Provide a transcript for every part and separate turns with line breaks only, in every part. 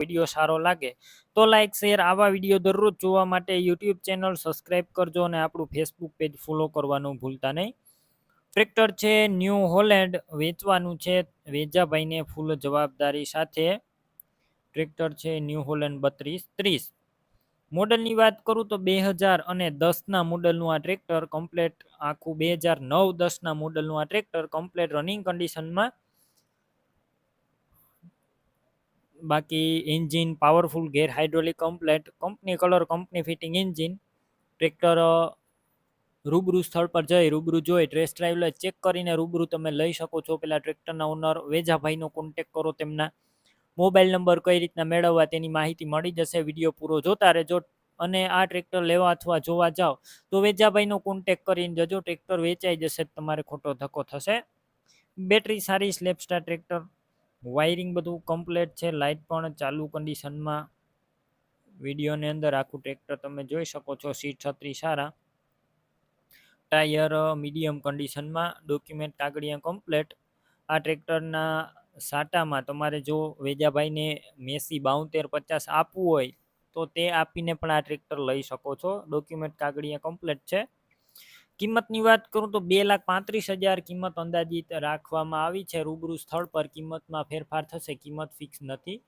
Video સારો લાગે, તો લાઈક શેર આવા વીડિયો દરરોજ જોવા માટે યુટ્યુબ ચેનલ સબસ્ક્રાઈબ કરજો અને આપણું ફેસબુક પેજ ફોલો કરવાનું ભૂલતા નહીં. ટ્રેક્ટર છે ન્યૂ હોલેન્ડ વેચવાનું છે, વેજાભાઈને ફૂલ જવાબદારી સાથે. ટ્રેક્ટર છે ન્યૂ હોલેન્ડ બત્રીસ, ત્રીસ. મોડલની વાત કરું તો બે હજાર અને દસના મોડલનું આ ટ્રેક્ટર કમ્પ્લેટ આખું બે હજાર નવ, દસના મોડલનું આ ટ્રેક્ટર કમ્પ્લેટ રનિંગ કન્ડિશનમાં બાકી engine powerful gear hydraulic complete company colour company fitting engine tractor રૂબરૂ સ્થળ પર જઈ રૂબરૂ જોઈ ટ્રેસ ડ્રાઈવ લઈ ચેક કરીને રૂબરૂ તમે લઈ શકો છો. પેલા ટ્રેક્ટરના ઓનર વેજાભાઈનો કોન્ટેક કરો, તેમના મોબાઈલ નંબર કઈ રીતના મેળવવા તેની માહિતી મળી જશે. વીડિયો પૂરો જોતા રહેજો અને આ ટ્રેક્ટર લેવા અથવા જોવા જાઓ તો વેજાભાઈનો કોન્ટેક કરીને જજો ટ્રેક્ટર વેચાઈ જશે, તમારે ખોટો ધક્કો થશે. બેટરી સારી સ્લેપસ્ટાર ટ્રેક્ટર વાયરિંગ બધું કમ્પ્લેટ છે લાઇટ પણ ચાલુ કન્ડિશનમાં વિડીયોની અંદર આખું ટ્રેક્ટર તમે જોઈ શકો છો સીટ છત્રી સારા. ટાયર મીડિયમ કન્ડિશનમાં ડોક્યુમેન્ટ કાગળિયા કમ્પ્લેટ આ ટ્રેક્ટરના સાટામાં તમારે જો વેજાભાઈને મેસી બાઉતેર પચાસ આપવું હોય, તો તે આપીને પણ આ ટ્રેક્ટર લઈ શકો છો. ડોક્યુમેન્ટ કાગળિયા કમ્પ્લેટ છે. કિંમતની વાત કરું તો બે લાખ પાંત્રીસ હજાર કિંમત અંદાજિત રાખવામાં આવી છે. રૂબરૂ સ્થળ પર કિંમતમાં ફેરફાર થશે, કિંમત ફિક્સ નથી.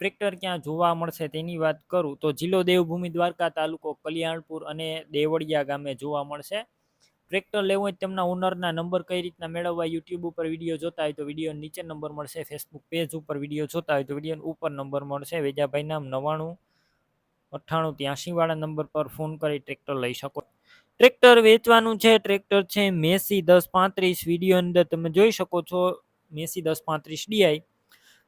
ટ્રેક્ટર ક્યાં જોવા મળશે તેની વાત કરું તો જિલ્લો દેવભૂમિ દ્વારકા તાલુકો કલ્યાણપુર અને દેવળિયા ગામે જોવા મળશે. ટ્રેક્ટર લેવું હોય તેમના ઓનરના નંબર કઈ રીતના મેળવવા યુટ્યુબ ઉપર વીડિયો જોતા હોય તો વીડિયો નીચે નંબર મળશે, ફેસબુક પેજ ઉપર વીડિયો જોતા હોય તો વીડિયો ઉપર નંબર મળશે. વેજાભાઈ નામ નવાણું અઠ્ઠાણું ત્યાંસી વાળા નંબર પર ફોન કરી ટ્રેક્ટર લઈ શકો. ટ્રેક્ટર વેચવાનું છે. ટ્રેક્ટર છે મેસી દસ પાંત્રીસ. વીડિયો અંદર તમે જોઈ શકો છો મેસી દસ પાંત્રીસ ડીઆઈ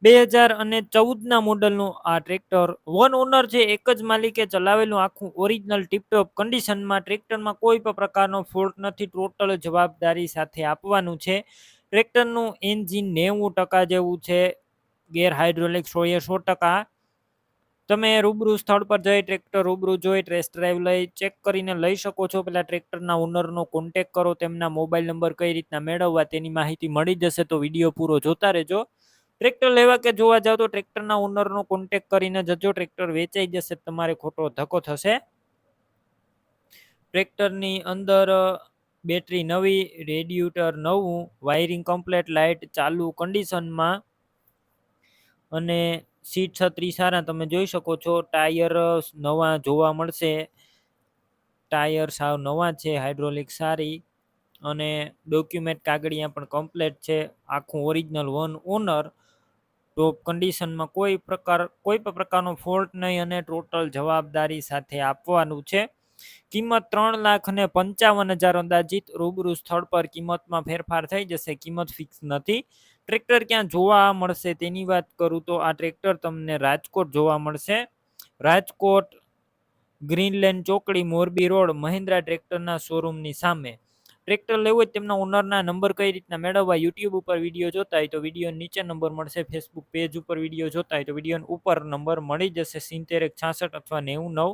બે હજાર અને ચૌદના મોડલનું આ ટ્રેક્ટર વન ઓનર છે. એક જ માલિકે ચલાવેલું આખું ઓરિજિનલ ટીપટોપ કન્ડિશનમાં ટ્રેક્ટરમાં કોઈ પણ પ્રકારનો ફોલ્ટ નથી. ટોટલ જવાબદારી સાથે આપવાનું છે. ટ્રેક્ટરનું એન્જિન નેવું ટકા જેવું છે. ગેર હાઇડ્રોલિક સોએ સો ટકા. તમે રૂબરૂ સ્થળ પર જઈ ટ્રેક્ટર રૂબરૂ જોઈ ટેસ્ટ ડ્રાઈવ લઈ ચેક કરીને લઈ શકો છો. પેલા ટ્રેક્ટરના ઓનરનો કોન્ટેક કરો, તેમના મોબાઈલ નંબર કઈ રીતના મેળવવા તેની માહિતી મળી જશે તો વીડિયો પૂરો જોતા રહેજો. ટ્રેક્ટર લેવા કે જોવા જાવ તો ટ્રેક્ટરના ઓનરનો કોન્ટેક કરીને જજો. ટ્રેક્ટર વેચાઈ જશે, તમારે ખોટો ધક્કો થશે. ટ્રેક્ટરની અંદર બેટરી નવી, રેડિયુટર નવું વાયરિંગ કમ્પ્લેટ લાઇટ ચાલુ કન્ડિશનમાં અને સીટ છત્રી સારા, તમે જોઈ શકો છો, ટાયર નવા જોવા મળશે. ટાયર સાવ નવા છે, હાઇડ્રોલિક સારી અને ડોક્યુમેન્ટ કાગળિયા પણ કમ્પ્લેટ છે. આખું ઓરિજિનલ વન ઓનર, ટોપ કન્ડિશનમાં કોઈ પ્રકાર, કોઈ પણ પ્રકારનો ફોલ્ટ નહીં અને ટોટલ જવાબદારી સાથે આપવાનું છે. કિંમત ત્રણ લાખ અને પંચાવન હજાર અંદાજિત રૂબરૂ સ્થળ પર કિંમતમાં ફેરફાર થઈ જશે. કિંમત ફિક્સ નથી. ટ્રેક્ટર ક્યાં જોવા મળશે તેની વાત કરું તો આ ટ્રેક્ટર તમને રાજકોટ જોવા મળશે. રાજકોટ ગ્રીનલેન્ડ ચોકડી મોરબી રોડ મહિન્દ્રા ટ્રેક્ટરના શોરૂમની સામે. ટ્રેક્ટર લેવું હોય તેમના ઓનરના નંબર કઈ રીતના મેળવવા યુટ્યુબ ઉપર વીડિયો જોતા હોય તો વીડિયો નીચે નંબર મળશે ફેસબુક પેજ ઉપર વીડિયો જોતા હોય તો વીડિયો ઉપર નંબર મળી જશે, સિત્તેર એક છાસઠ અથવા નેવું નવ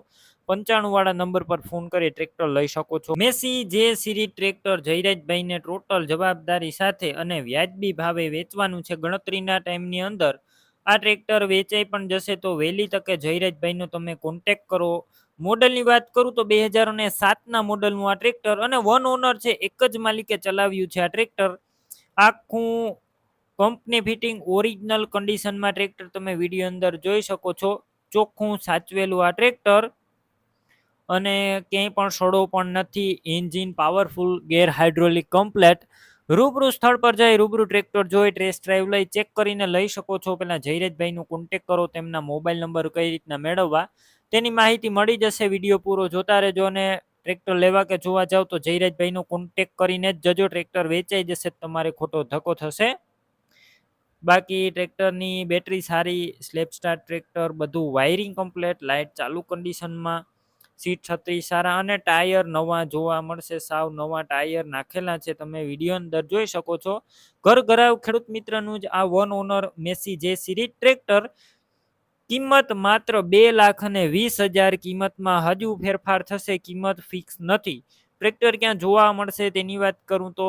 પંચાણું વાળા નંબર પર ફોન કરી ટ્રેક્ટર લઈ શકો છો. મેસી જે સિરીઝ ટ્રેક્ટર જયરાજભાઈને ટોટલ જવાબદારી સાથે અને વ્યાજબી ભાવે વેચવાનું છે. ગણતરીના ટાઈમની અંદર આ ટ્રેક્ટર વેચાઈ પણ જશે તો વહેલી તકે જયરાજભાઈનો તમે કોન્ટેક કરો. મોડલની વાત કરું તો બે હજાર અને સાતના મોડલનું આ ટ્રેક્ટર અને વન ઓનર છે, એક જ માલિકે ચલાવ્યું છે આ ટ્રેક્ટર. આખું કંપની ફિટિંગ ઓરિજિનલ કન્ડિશનમાં ટ્રેક્ટર તમે વીડિયો અંદર જોઈ શકો છો. ચોખ્ખું સાચવેલું આ ટ્રેક્ટર અને ક્યાંય પણ સડો પણ નથી. Engine powerful gear hydraulic complete રૂબરૂ સ્થળ પર જઈ રૂબરૂ ટ્રેક્ટર જોઈ ટ્રેસ ડ્રાઈવ લઈ ચેક કરીને લઈ શકો છો. પહેલાં જયરેજભાઈનું કોન્ટેક કરો, તેમના મોબાઈલ નંબર કઈ રીતના મેળવવા. તેની માહિતી મળી જશે, વીડિયો પૂરો જોતા રહેજો અને ટ્રેક્ટર લેવા કે જોવા જાવ તો જયરાજભાઈનો કોન્ટેક કરીને જ જજો, ટ્રેક્ટર વેચાઈ જશે, તમારે ખોટો ધક્કો થશે. બાકી ટ્રેક્ટરની બેટરી સારી સ્લેપ સ્ટાર ટ્રેક્ટર બધું વાયરિંગ કમ્પ્લેટ લાઇટ ચાલુ કન્ડિશનમાં સીટ છત્રી સારા અને ટાયર નવા જોવા મળશે, સાવ નવા ટાયર નાખેલા છે, તમે વીડિયો અંદર જોઈ શકો છો. ઘર ઘરાવ ખેડૂત મિત્રનું જ આ વન ઓનર મેસી જે સિરીઝ ટ્રેક્ટર કિંમત માત્ર બે લાખ અને વીસ હજાર કિંમતમાં હજુ ફેરફાર થશે, કિંમત ફિક્સ નથી. ટ્રેક્ટર ક્યાં જોવા મળશે તેની વાત કરું તો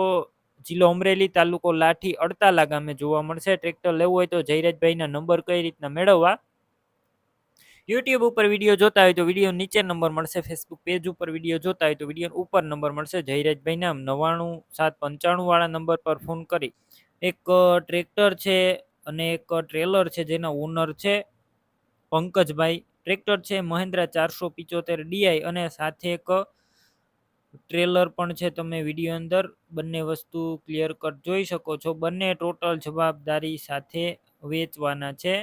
જિલ્લો અમરેલી તાલુકો લાઠી અડતાલા ગામે જોવા મળશે. ટ્રેક્ટર લેવું હોય તો જયરાજભાઈના નંબર કઈ રીતના મેળવવા? યુટ્યુબ ઉપર વીડિયો જોતા હોય તો વીડિયો નીચે નંબર મળશે. ફેસબુક પેજ ઉપર વીડિયો જોતા હોય તો વીડિયો ઉપર નંબર મળશે. જયરાજભાઈના નવાણું સાત પંચાણું વાળા નંબર પર ફોન કરી. એક ટ્રેક્ટર છે અને એક ટ્રેલર છે જેના ઓનર છે. પંકજભાઈ, ટ્રેક્ટર છે, મહેન્દ્રા ચારસો પિચોતેર ડીઆઈ અને સાથે એક ટ્રેલર પણ છે, તમે વીડિયો અંદર બંને વસ્તુ ક્લિયર કટ જોઈ શકો છો. બંને ટોટલ જવાબદારી સાથે વેચવાના છે.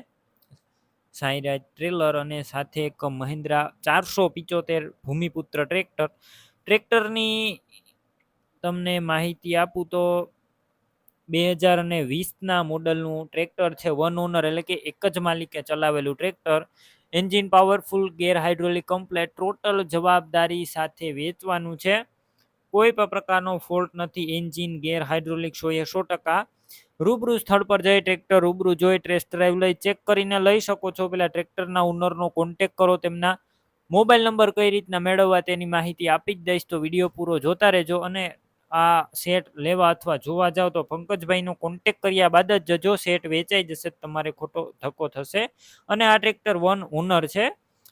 સાઈરાજ ટ્રેલર અને સાથે એક મહિન્દ્રા ચારસો પિચોતેર ભૂમિપુત્ર ટ્રેક્ટર. ટ્રેક્ટરની તમને માહિતી આપું તો બે હજાર અને વીસના મોડલનું ટ્રેક્ટર છે, વન ઓનર એટલે કે એક જ માલિકે ચલાવેલું tractor. Engine powerful, gear hydraulic, complete, total જવાબદારી સાથે વેચવાનું છે. કોઈ પણ પ્રકારનો ફોલ્ટ નથી, એન્જિન ગેર હાઇડ્રોલિક સો એ સો ટકા. રૂબરૂ સ્થળ પર જઈ ટ્રેક્ટર રૂબરૂ જોઈ ટેસ્ટ ડ્રાઈવ લઈ ચેક કરીને લઈ શકો છો. પેલા ટ્રેક્ટરના ઓનરનો કોન્ટેક કરો, તેમના મોબાઈલ નંબર કઈ રીતના મેળવવા તેની માહિતી આપી જ દઈશ. તો વીડિયો પૂરો જોતા રહેજો અને આ સેટ લેવા અથવા જોવા જાવ તો પંકજભાઈનો કોન્ટેક કર્યા બાદ જ જજો સેટ વેચાઈ જશે તમારે ખોટો ધક્કો થશે. અને આ ટ્રેક્ટર વન ઓનર છે.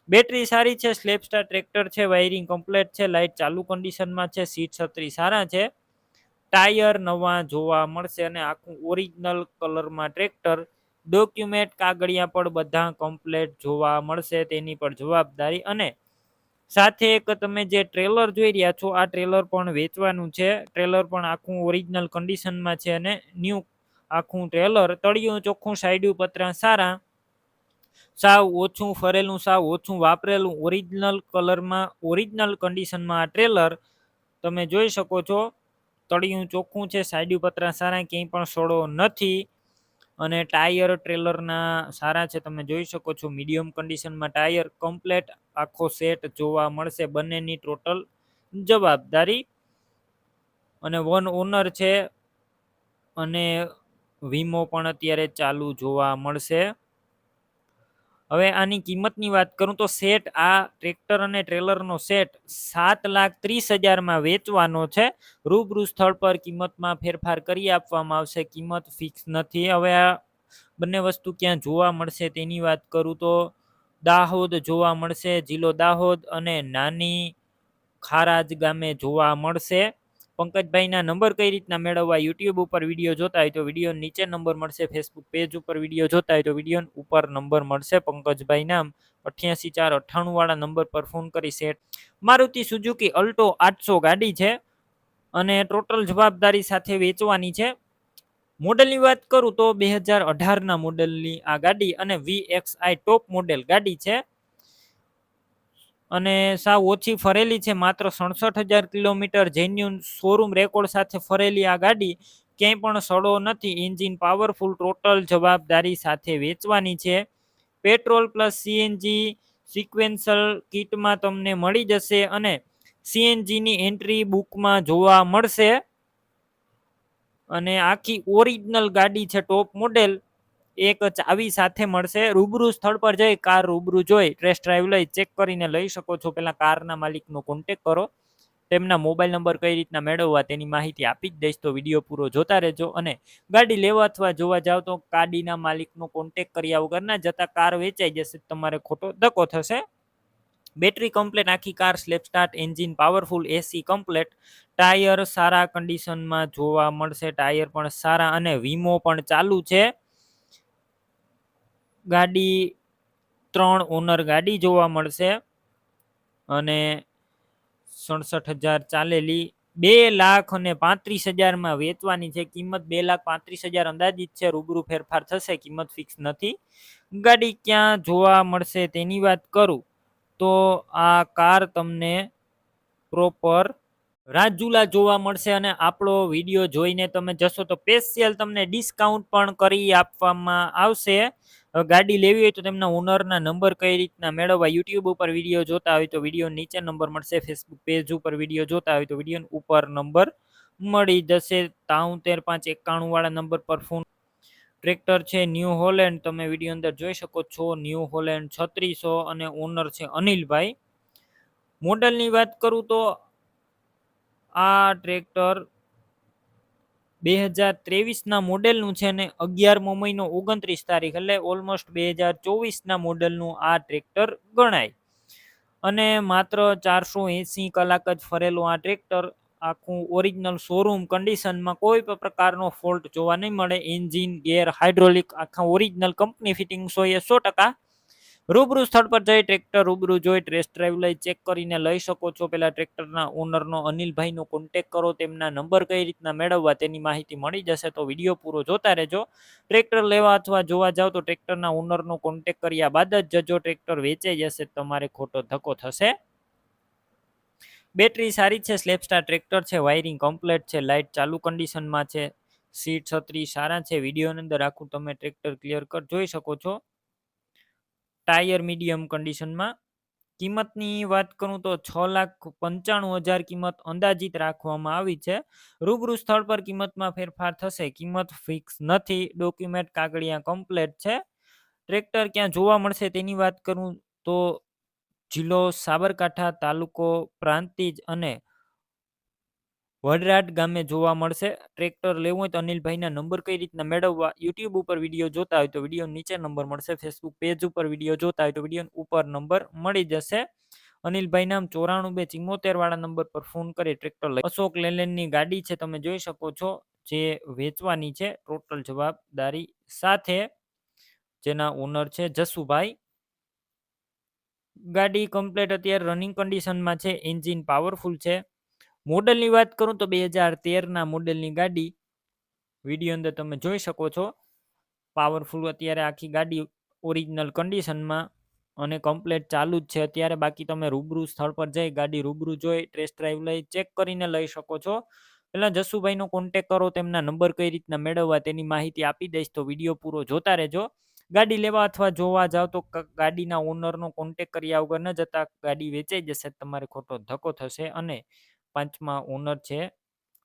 બેટરી સારી છે સ્લેપ સ્ટાર ટ્રેક્ટર છે વાયરિંગ કમ્પ્લેટ છે લાઇટ ચાલુ કન્ડિશનમાં છે સીટ છત્રી સારા છે. ટાયર નવા જોવા મળશે અને આખું ઓરિજિનલ કલરમાં ટ્રેક્ટર ડોક્યુમેન્ટ કાગળિયા પણ બધા કમ્પ્લેટ જોવા મળશે તેની પણ જવાબદારી અને સાથે એક તમે જે ટ્રેલર જોઈ રહ્યા છો, આ ટ્રેલર પણ વેચવાનું છે. ટ્રેલર પણ આખું ઓરિજિનલ કન્ડિશનમાં છે અને ન્યૂ આખું ટ્રેલર તળિયું, ચોખ્ખું સાઈડ્યું પતરા, સારા. સાવ ઓછું ફરેલું, સાવ ઓછું વાપરેલું ઓરિજિનલ કલરમાં ઓરિજિનલ કન્ડિશનમાં આ ટ્રેલર તમે જોઈ શકો છો, તળિયું ચોખ્ખું છે સાઈડ્યું પતરા, સારા, ક્યાંય પણ સોડો નથી. અને ટાયર ટ્રેલરના સારા છે, તમે જોઈ શકો છો. મીડિયમ કન્ડિશનમાં ટાયર કમ્પ્લેટ આખો સેટ જોવા મળશે બંનેની ટોટલ જવાબદારી. અને વન ઓનર છે અને વીમો પણ અત્યારે ચાલુ જોવા મળશે. હવે આની કિંમતની વાત કરું તો સેટ આ ટ્રેક્ટર અને ટ્રેલરનો સેટ સાત લાખ ત્રીસ હજારમાં વેચવાનો છે. રૂબરૂ સ્થળ પર કિંમતમાં ફેરફાર કરી આપવામાં આવશે. કિંમત ફિક્સ નથી. હવે આ બંને વસ્તુ ક્યાં જોવા મળશે તેની વાત કરું તો દાહોદ જોવા મળશે. જિલ્લો દાહોદ અને નાની ખારાજ ગામે જોવા મળશે. પંકજભાઈના નંબર કઈ રીતના મેળવવા યુટ્યુબ ઉપર વીડિયો જોતા હોય તો વીડિયો નીચે નંબર મળશે ફેસબુક પેજ ઉપર વીડિયો જોતા હોય તો વીડિયો ઉપર નંબર મળશે, પંકજભાઈ નામ અઠ્યાસી ચાર અઠ્ઠાણું વાળા નંબર પર ફોન કરી સેટ મારુતિ સુઝુકી અલ્ટો આઠસો ગાડી છે અને ટોટલ જવાબદારી સાથે વેચવાની છે. મોડલની વાત કરું તો બે હજાર અઢારના મોડલની આ ગાડી અને વી એક્સ આઈ ટોપ મોડેલ ગાડી છે. અને સાવ ઓછી ફરેલી છે, માત્ર સડસઠ હજાર કિલોમીટર જેન્યુન શોરૂમ રેકોર્ડ સાથે ફરેલી આ ગાડી ક્યાંય પણ સડો નથી, એન્જિન પાવરફુલ, ટોટલ જવાબદારી સાથે વેચવાની છે. પેટ્રોલ પ્લસ સીએનજી સિક્વેન્સલ કિટમાં તમને મળી જશે અને સીએનજીની એન્ટ્રી બુકમાં જોવા મળશે. અને આખી ઓરિજિનલ ગાડી છે, ટોપ મોડેલ. એક ચાવી સાથે મળશે. રૂબરૂ સ્થળ પર જઈ કાર રૂબરૂ જોઈ ટેસ્ટ ડ્રાઈવ લઈ ચેક કરીને લઈ શકો છો. પહેલાં કારના માલિકનો કોન્ટેક કરો. તેમના મોબાઈલ નંબર કઈ રીતના મેળવવા તેની માહિતી આપી જ દઈશ. તો વીડિયો પૂરો જોતા રહેજો અને ગાડી લેવા અથવા જોવા જાવ તો ગાડીના માલિકનો કોન્ટેક કર્યા વગરના જતા કાર વેચાઈ જશે. તમારે ખોટો ધક્કો થશે. બેટરી કમ્પ્લેટ આખી car self start engine powerful AC complete tyre સારા કન્ડિશનમાં જોવા મળશે. ટાયર પણ સારા અને વીમો પણ ચાલુ છે. ગાડી ત્રણ ઓનર ગાડી જોવા મળશે. અને સડસઠ હજાર ચાલેલી બે લાખ અને પાંત્રીસ હજારમાં વેચવાની છે. કિંમત બે લાખ પાંત્રીસ હજાર અંદાજિત છે. રૂબરૂ ફેરફાર થશે, કિંમત ફિક્સ નથી. ગાડી ક્યાં જોવા મળશે તેની વાત કરું તો આ કાર તમને પ્રોપર રાજુલા જોવા મળશે અને આપણો વીડિયો જોઈને તમે જશો તો સ્પેશિયલ તમને ડિસ્કાઉન્ટ પણ કરી આપવામાં આવશે. ગાડી લેવી હોય તો તેમના ઓનરના નંબર કઈ રીતના મેળવવા યુટ્યુબ ઉપર વીડિયો જોતા હોય તો વીડિયો નીચે નંબર મળશે ફેસબુક પેજ ઉપર વીડિયો જોતા હોય તો વીડિયો ઉપર નંબર મળી જશે. તાઉતેર પાંચ એકાણું વાળા નંબર પર ફોન ટ્રેક્ટર છે ન્યૂ હોલેન્ડ તમે વીડિયો અંદર જોઈ શકો છો. ન્યૂ હોલેન્ડ છત્રીસો અને ઓનર છે અનિલભાઈ. મોડલની વાત કરું તો આ ટ્રેક્ટર બે હજાર ત્રેવીસના મોડેલનું છે અને અગિયારમો મહિનો ઓગણત્રીસ તારીખ એટલે ઓલમોસ્ટ બે હજાર ચોવીસના મોડેલનું આ ટ્રેક્ટર ગણાય. અને માત્ર ચારસો એંસી કલાક જ ફરેલું આ ટ્રેક્ટર આખું ઓરિજિનલ શોરૂમ કન્ડિશનમાં કોઈ પણ પ્રકારનો ફોલ્ટ જોવા નહીં મળે. એન્જિન ગેર હાઇડ્રોલિક આખા ઓરિજિનલ કંપની ફિટિંગ્સ હોય એ સો ટકા રૂબરૂ સ્થળ પર જઈ ટ્રેક્ટર રૂબરૂ જોઈ ટ્રેસ ડ્રાઈવ લઈ ચેક કરીને લઈ શકો છો. પેલા ટ્રેક્ટરના ઓનરનો અનિલભાઈનો કોન્ટેક કરો, તેમના નંબર કઈ રીતના મેળવવા તેની માહિતી મળી જશે તો વીડિયો પૂરો જોતા રહેજો. ટ્રેક્ટર લેવા અથવા જોવા જાવ તો ટ્રેક્ટરના ઓનરનો કોન્ટેક કર્યા બાદ જ જજો ટ્રેક્ટર વેચાઈ જશે તમારે ખોટો ધક્કો થશે. બેટરી સારી છે સ્લેપસ્ટાર ટ્રેક્ટર છે વાયરિંગ કમ્પ્લેટ છે લાઇટ ચાલુ કન્ડિશનમાં છે સીટ છત્રી સારા છે. વિડીયોની અંદર આખું તમે ટ્રેક્ટર ક્લિયર કર, જોઈ શકો છો. ટાયર મીડિયમ કન્ડિશનમાં. કિંમતની વાત કરું તો છ લાખ પંચાણું હજાર કિંમત અંદાજિત રાખવામાં આવી છે. રૂબરૂ સ્થળ પર કિંમતમાં ફેરફાર થશે. કિંમત ફિક્સ નથી. ડોક્યુમેન્ટ કાગળિયા કમ્પ્લેટ છે. ટ્રેક્ટર ક્યાં જોવા મળશે તેની વાત કરું તો જિલ્લો સાબરકાંઠા તાલુકો પ્રાંતિજ અને વડરાટ ગામે જોવા મળશે. ટ્રેક્ટર લેવું હોય તો અનિલભાઈના નંબર કઈ રીતના મેળવવા? યુટ્યુબ ઉપર વીડિયો જોતા હોય તો વીડિયો નીચે નંબર મળશે. ફેસબુક પેજ ઉપર વીડિયો જોતા હોય તો વીડિયો ઉપર નંબર મળી જશે. અનિલભાઈ નામ ચોરાણું બે ચિમ્મોતેર વાળા નંબર પર ફોન કરી ટ્રેક્ટર લઈ. અશોક લેલેનની ગાડી છે, તમે જોઈ શકો છો, જે વેચવાની છે. ટોટલ જવાબદારી સાથે જેના ઓનર છે જસુભાઈ. ગાડી કમ્પ્લેટ અત્યારે રનિંગ કન્ડિશનમાં છે. એન્જિન પાવરફુલ છે. મોડલની વાત કરું તો બે હજાર તેરના મોડલની ગાડી વીડિયો અંદર તમે જોઈ શકો છો. પાવરફુલ અત્યારે આખી ગાડી ઓરિજિનલ કન્ડિશનમાં અને કમ્પ્લેટ ચાલુ જ છે. અત્યારે બાકી તમે રૂબરૂ સ્થળ પર જઈ ગાડી રૂબરૂ જોઈ ટેસ્ટ ડ્રાઈવ લઈ ચેક કરીને લઈ શકો છો. પહેલાં જસુભાઈનો કોન્ટેક કરો, તેમના નંબર કઈ રીતના મેળવવા તેની માહિતી આપી દઈશ તો વીડિયો પૂરો જોતા રહેજો. ગાડી લેવા અથવા જોવા જાવ તો ગાડીના ઓનરનો કોન્ટેક કર્યા વગર ન જતા ગાડી વેચાઈ જશે, તમારે ખોટો ધક્કો થશે અને પાંચમા ઓનર છે.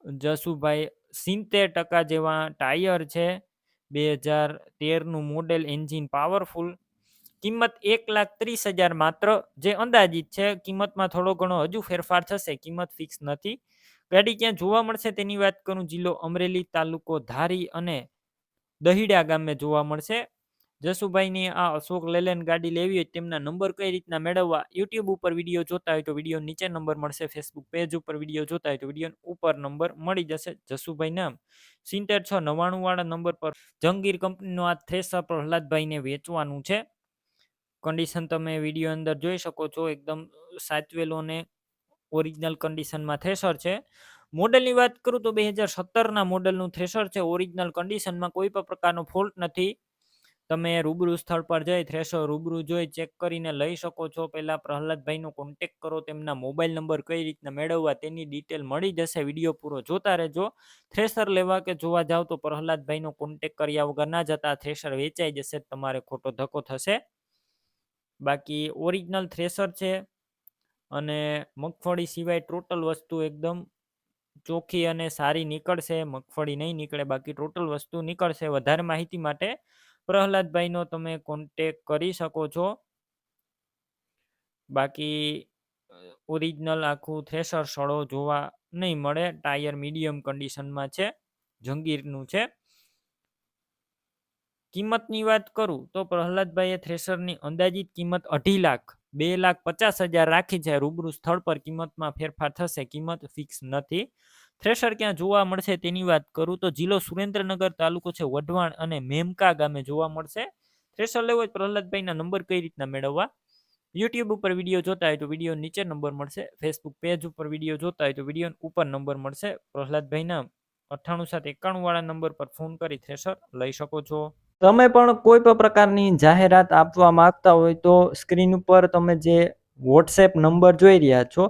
જસુભાઈ સિત્તેર ટકા જેવા ટાયર છે. બે હજાર તેરનું મોડેલ એન્જિન પાવરફુલ કિંમત એક લાખ ત્રીસ હજાર માત્ર. જે અંદાજિત છે, કિંમતમાં થોડો ઘણો હજુ ફેરફાર થશે, કિંમત ફિક્સ નથી. ગાડી ક્યાં જોવા મળશે તેની વાત કરું, જિલ્લો અમરેલી તાલુકો ધારી અને દહીડા ગામે જોવા મળશે. જસુભાઈની આ અશોક લેલેન ગાડી લેવી હોય તેમના નંબર કઈ રીતના મેળવવા? યુટ્યુબ ઉપર વીડિયો જોતા હોય તો વીડિયો નીચે નંબર મળશે. ફેસબુક પેજ ઉપર વીડિયો જોતા હોય તો વીડિયો ઉપર નંબર મળી જશે. જસુભાઈ નામ? સિત્તેર છ નવ્વાણું વાળા નંબર પર જંગીર કંપનીનું આ થ્રેસર પ્રહલાદભાઈને વેચવાનું છે. કન્ડિશન તમે વીડિયો અંદર જોઈ શકો છો. એકદમ સાચવેલો ને ઓરિજિનલ કન્ડિશનમાં થ્રેસર છે. મોડલની વાત કરું તો બે હજાર સત્તરના મોડલનું થ્રેસર છે. ઓરિજિનલ કન્ડિશનમાં કોઈ પણ પ્રકારનો ફોલ્ટ નથી. તમે રૂબરૂ સ્થળ પર જઈ થ્રેશર રૂબરૂ જોઈ ચેક કરીને લઈ શકો છો. પહેલાં પ્રહલાદભાઈનો કોન્ટેક કરો, તેમના મોબાઈલ નંબર કઈ રીતના મેળવવા તેની ડિટેલ મળી જશે. વીડિયો પૂરો જોતા રહેજો. થ્રેશર લેવા કે જોવા જાવ તો પ્રહલાદભાઈનો કોન્ટેક કર્યા વગર ના જતા થ્રેશર વેચાઈ જશે તમારે ખોટો ધક્કો થશે. બાકી ઓરિજિનલ થ્રેશર છે અને મગફળી સિવાય ટોટલ વસ્તુ એકદમ ચોખ્ખી અને સારી નીકળશે. મગફળી નહીં નીકળે, બાકી ટોટલ વસ્તુ નીકળશે. વધારે માહિતી માટે પ્રહલાદભાઈનો તમે કોન્ટેક કરી શકો છો. બાકી ઓરિજિનલ આખું થ્રેસર સળો જોવા નહીં મળે. ટાયર મીડિયમ કન્ડિશનમાં છે. જંગીરનું છે. કિંમતની વાત કરું તો પ્રહલાદભાઈએ થ્રેસરની અંદાજિત કિંમત અઢી લાખ, બે લાખ પચાસ હજાર રાખી છે. રૂબરૂ સ્થળ પર કિંમતમાં ફેરફાર થશે. કિંમત ફિક્સ નથી. થ્રેશર ક્યાં જોવા મળશે તેની વાત કરું તો જિલ્લો સુરેન્દ્રનગર તાલુકો છે વઢવાણ અને મેમકા ગામે જોવા મળશે. થ્રેશર લેવો હોય પ્રહલાદભાઈના નંબર કઈ રીતના મેળવવા? યુટ્યુબ ઉપર વીડિયો જોતા હોય તો વીડિયો નીચે નંબર મળશે. ફેસબુક પેજ ઉપર વીડિયો જોતા હોય તો વીડિયો ઉપર નંબર મળશે. પ્રહલાદભાઈના અઠ્ઠાણું સાત એકાણું વાળા નંબર પર ફોન કરી થ્રેશર લઈ શકો છો. તમે પણ કોઈ પણ પ્રકારની જાહેરાત આપવા માંગતા હોય તો સ્ક્રીન ઉપર તમે જે વોટ્સએપ નંબર જોઈ રહ્યા છો